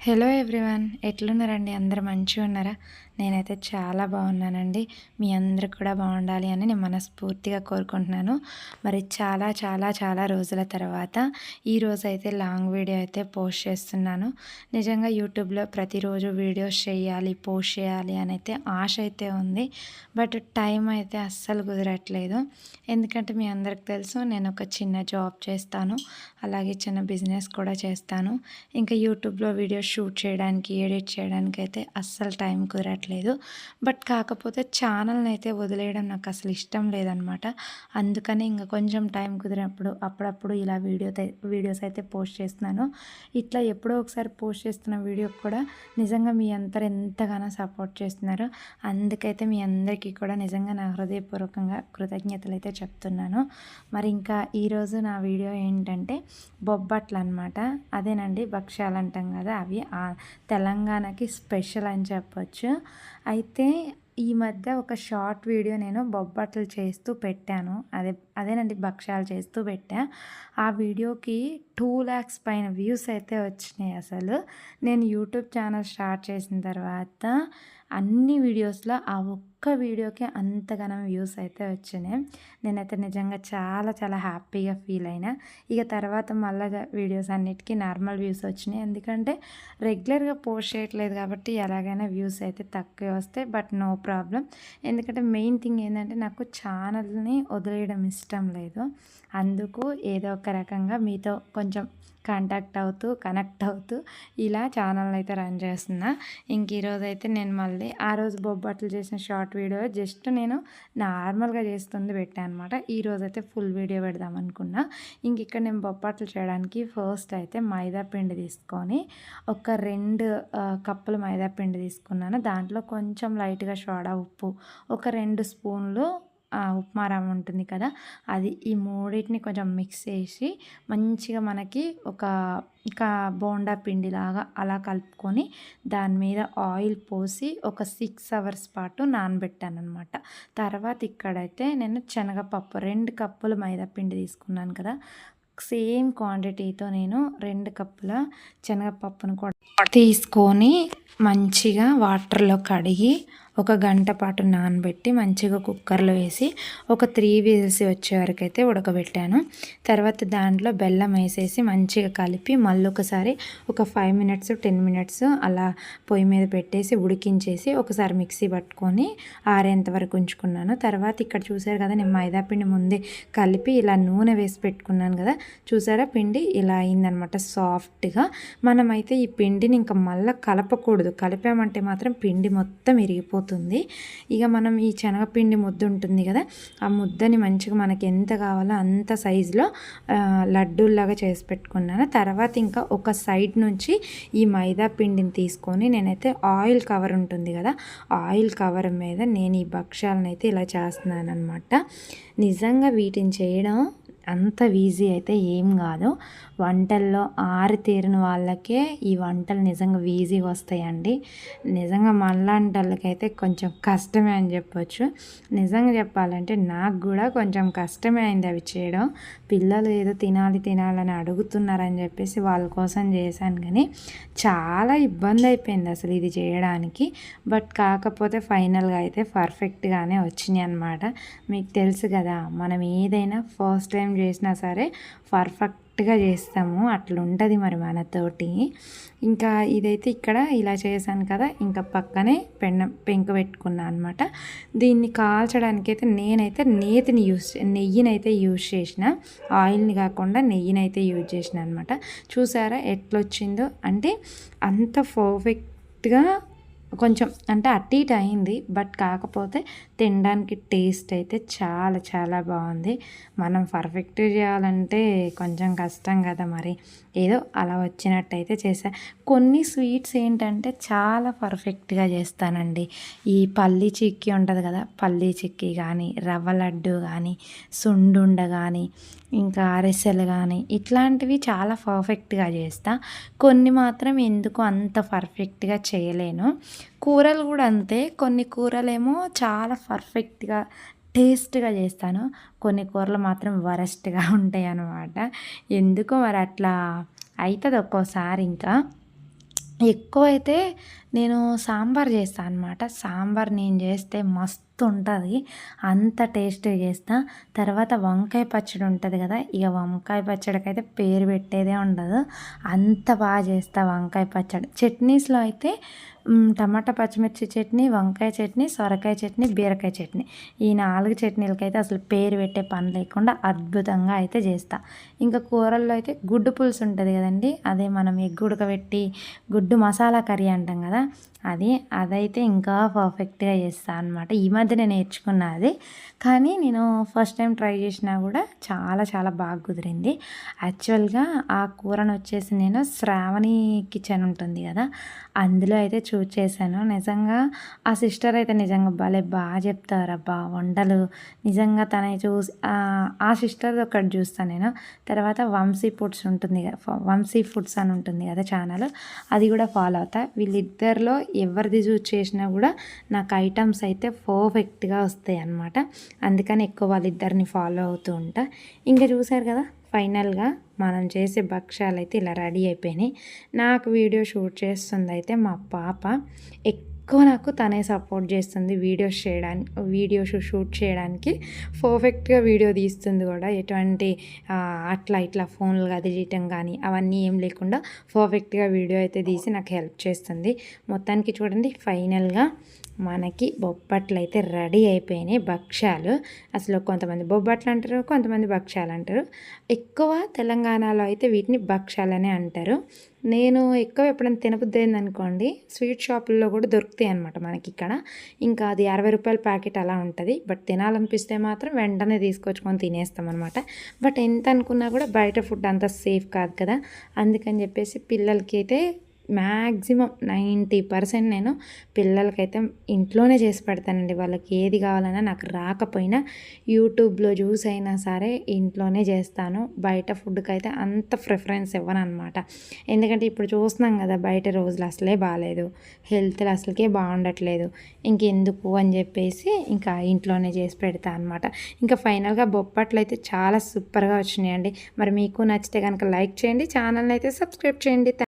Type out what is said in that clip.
Hello everyone ఎట్లున్నారండి? అందరు మంచిగా ఉన్నారా నేనైతే చాలా బాగున్నానండి. మీ అందరు కూడా బాగుండాలి అని నేను మనస్ఫూర్తిగా కోరుకుంటున్నాను. మరి చాలా చాలా చాలా రోజుల తర్వాత ఈరోజు అయితే లాంగ్ వీడియో అయితే పోస్ట్ చేస్తున్నాను. నిజంగా యూట్యూబ్లో ప్రతిరోజు వీడియోస్ చేయాలి పోస్ట్ చేయాలి అని అయితే ఆశ అయితే ఉంది. బట్ టైం అయితే అస్సలు కుదరట్లేదు. ఎందుకంటే మీ అందరికి తెలుసు నేను ఒక చిన్న జాబ్ చేస్తాను. అలాగే చిన్న బిజినెస్ కూడా చేస్తాను. ఇంకా యూట్యూబ్లో వీడియోస్ షూట్ చేయడానికి ఎడిట్ చేయడానికి అయితే అస్సలు టైం కుదరట్లేదు. రావట్లేదు బట్ కాకపోతే ఛానల్ని అయితే వదిలేయడం నాకు అసలు ఇష్టం లేదనమాట. అందుకని ఇంకా కొంచెం టైం కుదిరినప్పుడు అప్పుడప్పుడు ఇలా వీడియో వీడియోస్ అయితే పోస్ట్ చేస్తున్నాను. ఇట్లా ఎప్పుడో ఒకసారి పోస్ట్ చేస్తున్న వీడియో కూడా నిజంగా మీ అందరు ఎంతగానో సపోర్ట్ చేస్తున్నారు. అందుకైతే మీ అందరికీ కూడా నిజంగా నా హృదయపూర్వకంగా కృతజ్ఞతలు అయితే చెప్తున్నాను. మరి ఇంకా ఈరోజు నా వీడియో ఏంటంటే బొబ్బట్లు అనమాట అదేనండి భక్ష్యాలు అంటాం కదా అవి. తెలంగాణకి స్పెషల్ అని చెప్పొచ్చు. అయితే ఈ మధ్య ఒక షార్ట్ వీడియో నేను బొబ్బట్లు చేస్తూ పెట్టాను. అదే అదేనండి భక్ష్యాలు చేస్తూ పెట్టా. ఆ వీడియోకి టూ ల్యాక్స్ పైన వ్యూస్ అయితే వచ్చినాయి అసలు. నేను యూట్యూబ్ ఛానల్ స్టార్ట్ చేసిన తర్వాత అన్ని వీడియోస్లో ఆ ఒక్క వీడియోకి అంతగానం వ్యూస్ అయితే వచ్చినాయి. నేనైతే నిజంగా చాలా చాలా హ్యాపీగా ఫీల్ అయినా. ఇక తర్వాత మళ్ళీ వీడియోస్ అన్నిటికీ నార్మల్ వ్యూస్ వచ్చినాయి. ఎందుకంటే రెగ్యులర్గా పోస్ట్ చేయట్లేదు కాబట్టి ఎలాగైనా వ్యూస్ అయితే తక్కువ వస్తాయి. But no problem. ఎందుకంటే మెయిన్ థింగ్ ఏంటంటే నాకు ఛానల్ని వదిలేయడం ఇష్టం లేదు. అందుకు ఏదో ఒక రకంగా మీతో కొంచెం కొంచెం కాంటాక్ట్ అవుతూ కనెక్ట్ అవుతూ ఇలా ఛానల్ అయితే రన్ చేస్తున్నా. ఇంక ఈరోజు అయితే నేను మళ్ళీ ఆ రోజు బొబ్బట్లు చేసిన షార్ట్ వీడియో జస్ట్ నేను నార్మల్గా చేస్తుంది పెట్టాను అనమాట ఈరోజు అయితే ఫుల్ వీడియో పెడదాం అనుకున్నా. ఇంక ఇక్కడ నేను బొబ్బట్లు చేయడానికి ఫస్ట్ అయితే మైదా పిండి తీసుకొని ఒక రెండు కప్పులు మైదా పిండి తీసుకున్నాను. దాంట్లో కొంచెం లైట్గా సోడా ఉప్పు ఒక రెండు స్పూన్లు ఉప్మా రవ్వ ఉంటుంది కదా అది ఈ మూడింటిని కొంచెం మిక్స్ చేసి మంచిగా మనకి ఒక ఇంకా బోండా పిండిలాగా అలా కలుపుకొని దాని మీద ఆయిల్ పోసి ఒక సిక్స్ అవర్స్ పాటు నానబెట్టాను అనమాట తర్వాత ఇక్కడైతే నేను శనగపప్పు రెండు కప్పులు మైదా పిండి తీసుకున్నాను కదా సేమ్ క్వాంటిటీతో నేను రెండు కప్పుల శనగపప్పును కూడా తీసుకొని మంచిగా వాటర్లో కడిగి ఒక గంట పాటు నానబెట్టి మంచిగా కుక్కర్లో వేసి ఒక త్రీ విజిల్స్ వచ్చే వరకు అయితే ఉడకబెట్టాను. తర్వాత దాంట్లో బెల్లం వేసేసి మంచిగా కలిపి మళ్ళీ ఒకసారి ఒక ఫైవ్ మినిట్స్ టెన్ మినిట్స్ అలా పొయ్యి మీద పెట్టేసి ఉడికించేసి ఒకసారి మిక్సీ పట్టుకొని ఆరేంత వరకు ఉంచుకున్నాను. తర్వాత ఇక్కడ చూసారు కదా నేను మైదా పిండి ముందే కలిపి ఇలా నూనె వేసి పెట్టుకున్నాను కదా. చూసారా పిండి? ఇలా అయిందనమాట సాఫ్ట్గా. మనమైతే ఈ పిండిని ఇంకా మళ్ళీ కలపకూడదు. కలిపామంటే మాత్రం పిండి మొత్తం ఇరిగిపోతుంది. అవుతుంది. ఇక మనం ఈ శనగపిండి ముద్ద ఉంటుంది కదా ఆ ముద్దని మంచిగా మనకి ఎంత కావాలో అంత సైజులో లడ్డూల్లాగా చేసి పెట్టుకున్నాను. తర్వాత ఇంకా ఒక సైడ్ నుంచి ఈ మైదా పిండిని తీసుకొని నేనైతే ఆయిల్ కవర్ ఉంటుంది కదా ఆయిల్ కవర్ మీద నేను ఈ భక్ష్యాలను అయితే ఇలా చేస్తున్నాను అనమాట నిజంగా వీటిని చేయడం అంత ఈజీ అయితే ఏం కాదు. వంటల్లో ఆరితేరిన వాళ్ళకే ఈ వంటలు నిజంగా ఈజీగా వస్తాయండి. నిజంగా మళ్ళాంటోళ్ళకైతే కొంచెం కష్టమే అని చెప్పొచ్చు. నిజంగా చెప్పాలంటే నాకు కూడా కొంచెం కష్టమే అయింది అవి చేయడం. పిల్లలు ఏదో తినాలి తినాలని అడుగుతున్నారని చెప్పేసి వాళ్ళ కోసం చేశాను కానీ చాలా ఇబ్బంది అయిపోయింది అసలు ఇది చేయడానికి. బట్ కాకపోతే ఫైనల్గా అయితే పర్ఫెక్ట్గానే వచ్చినాయి అనమాట మీకు తెలుసు కదా మనం ఏదైనా ఫస్ట్ టైం చేసినా సరే పర్ఫెక్ట్ కరెక్ట్గా చేస్తాము. అట్లుంటుంది మరి మనతోటి. ఇంకా ఇదైతే ఇక్కడ ఇలా చేశాను కదా ఇంకా పక్కనే పెన్న పెంక పెట్టుకున్నాను అనమాట దీన్ని కాల్చడానికి అయితే నేనైతే నేతిని యూస్ నెయ్యినైతే యూజ్ చేసిన ఆయిల్ని కాకుండా నెయ్యినైతే యూజ్ చేసిన అనమాట చూసారా ఎట్లొచ్చిందో? అంటే అంత పర్ఫెక్ట్గా కొంచెం అంటే అటు ఇటు అయింది బట్ కాకపోతే తినడానికి టేస్ట్ అయితే చాలా చాలా బాగుంది. మనం పర్ఫెక్ట్ చేయాలంటే కొంచెం కష్టం కదా మరి. ఏదో అలా వచ్చినట్టయితే చేసా. కొన్ని స్వీట్స్ ఏంటంటే చాలా పర్ఫెక్ట్గా చేస్తానండి. ఈ పల్లీ చిక్కీ ఉంటుంది కదా పల్లీ చిక్కీ కానీ రవ్వ లడ్డు కానీ సుండుండ కానీ ఇంకా అరిసెలు కానీ ఇట్లాంటివి చాలా పర్ఫెక్ట్గా చేస్తా. కొన్ని మాత్రం ఎందుకు అంత పర్ఫెక్ట్గా చేయలేను. కూరలు కూడా అంతే. కొన్ని కూరలేమో చాలా పర్ఫెక్ట్గా టేస్ట్గా చేస్తాను. కొన్ని కూరలు మాత్రం వరస్ట్గా ఉంటాయి అన్నమాట ఎందుకో మరి అట్లా అవుతుంది ఒక్కోసారి ఇంకా. ఎక్కువైతే నేను సాంబార్ చేస్తాను అనమాట సాంబార్ నేను చేస్తే మస్తు ఉంటుంది అంత టేస్ట్ చేస్తా. తర్వాత వంకాయ పచ్చడి ఉంటుంది కదా ఇక వంకాయ పచ్చడికి అయితే పేరు పెట్టేదే ఉండదు. అంత బాగా చేస్తా వంకాయ పచ్చడి. చట్నీస్లో అయితే టమాటా పచ్చిమిర్చి చట్నీ వంకాయ చట్నీ సొరకాయ చట్నీ బీరకాయ చట్నీ. ఈ నాలుగు చట్నీలకైతే అసలు పేరు పెట్టే పని లేకుండా అద్భుతంగా అయితే చేస్తా. ఇంకా కూరల్లో అయితే గుడ్డు పులుసు ఉంటుంది కదండి అదే మనం ఎగ్గు ఉడకబెట్టి గుడ్డు మసాలా కర్రీ అంటాం కదా అది అదైతే ఇంకా పర్ఫెక్ట్గా చేస్తాను అనమాట ఈ మధ్యనే నేర్చుకున్నా అది. కానీ నేను ఫస్ట్ టైం ట్రై చేసినా కూడా చాలా చాలా బాగా కుదిరింది. యాక్చువల్గా ఆ కూరను వచ్చేసి నేను శ్రావణి కిచెన్ ఉంటుంది కదా అందులో అయితే చూస్ చేశాను. నిజంగా ఆ సిస్టర్ అయితే నిజంగా భలే బాగా చెప్తారబ్బా వంటలు నిజంగా తన చూసి ఆ సిస్టర్ ఒకటి చూస్తాను నేను. తర్వాత వంశీ ఫుడ్స్ ఉంటుంది కదా వంశీ ఫుడ్స్ అని ఉంటుంది కదా ఛానల్ అది కూడా ఫాలో అవుతా. వీళ్ళిద్దరిలో ఎవరిది చూస్ చేసినా కూడా నాకు ఐటమ్స్ అయితే పర్ఫెక్ట్గా వస్తాయి అన్నమాట. అందుకని ఎక్కువ వాళ్ళిద్దరిని ఫాలో అవుతూ ఉంటా. ఇంకా చూసారు కదా ఫైనల్గా మనం చేసే భక్ష్యాలు అయితే ఇలా రెడీ అయిపోయినాయి. నాకు వీడియో షూట్ చేస్తుంది అయితే మా పాప. ఎక్కువ నాకు తనే సపోర్ట్ చేస్తుంది వీడియోస్ చేయడానికి వీడియోస్ షూట్ చేయడానికి. పర్ఫెక్ట్గా వీడియో తీస్తుంది కూడా. ఎటువంటి అట్లా ఇట్లా ఫోన్లు అది చేయటం కానీ అవన్నీ ఏం లేకుండా పర్ఫెక్ట్గా వీడియో అయితే తీసి నాకు హెల్ప్ చేస్తుంది. మొత్తానికి చూడండి ఫైనల్గా మనకి బొబ్బట్లు అయితే రెడీ అయిపోయినాయి. భక్ష్యాలు. అసలు కొంతమంది బొబ్బట్లు అంటారు కొంతమంది భక్ష్యాలు అంటారు. ఎక్కువ తెలంగాణలో అయితే వీటిని భక్ష్యాలనే అంటారు. నేను ఎక్కువ ఎప్పుడైనా తినబుద్ది అనుకోండి స్వీట్ షాపుల్లో కూడా దొరుకుతాయి అనమాట మనకి ఇక్కడ. ఇంకా అది అరవై రూపాయల ప్యాకెట్ అలా ఉంటుంది. బట్ తినాలనిపిస్తే మాత్రం వెంటనే తీసుకొచ్చుకొని తినేస్తాం అనమాట బట్ ఎంత అనుకున్నా కూడా బయట ఫుడ్ అంత సేఫ్ కాదు కదా. అందుకని చెప్పేసి పిల్లలకి అయితే మ్యాక్సిమం నైంటీ పర్సెంట్ నేను పిల్లలకైతే ఇంట్లోనే చేసి పెడతానండి. వాళ్ళకి ఏది కావాలన్నా నాకు రాకపోయినా యూట్యూబ్లో చూస్ అయినా సరే ఇంట్లోనే చేస్తాను. బయట ఫుడ్కి అయితే అంత ప్రిఫరెన్స్ ఇవ్వను అనమాట ఎందుకంటే ఇప్పుడు చూస్తున్నాం కదా బయట రోజులు అసలే బాగాలేదు హెల్త్లు అసలుకే బాగుండట్లేదు. ఇంకెందుకు అని చెప్పేసి ఇంకా ఇంట్లోనే చేసి పెడతా అనమాట. ఇంకా ఫైనల్గా బొప్పట్లు అయితే చాలా సూపర్గా వచ్చినాయండి. మరి మీకు నచ్చితే కనుక లైక్ చేయండి. ఛానల్ని అయితే సబ్స్క్రైబ్ చేయండి.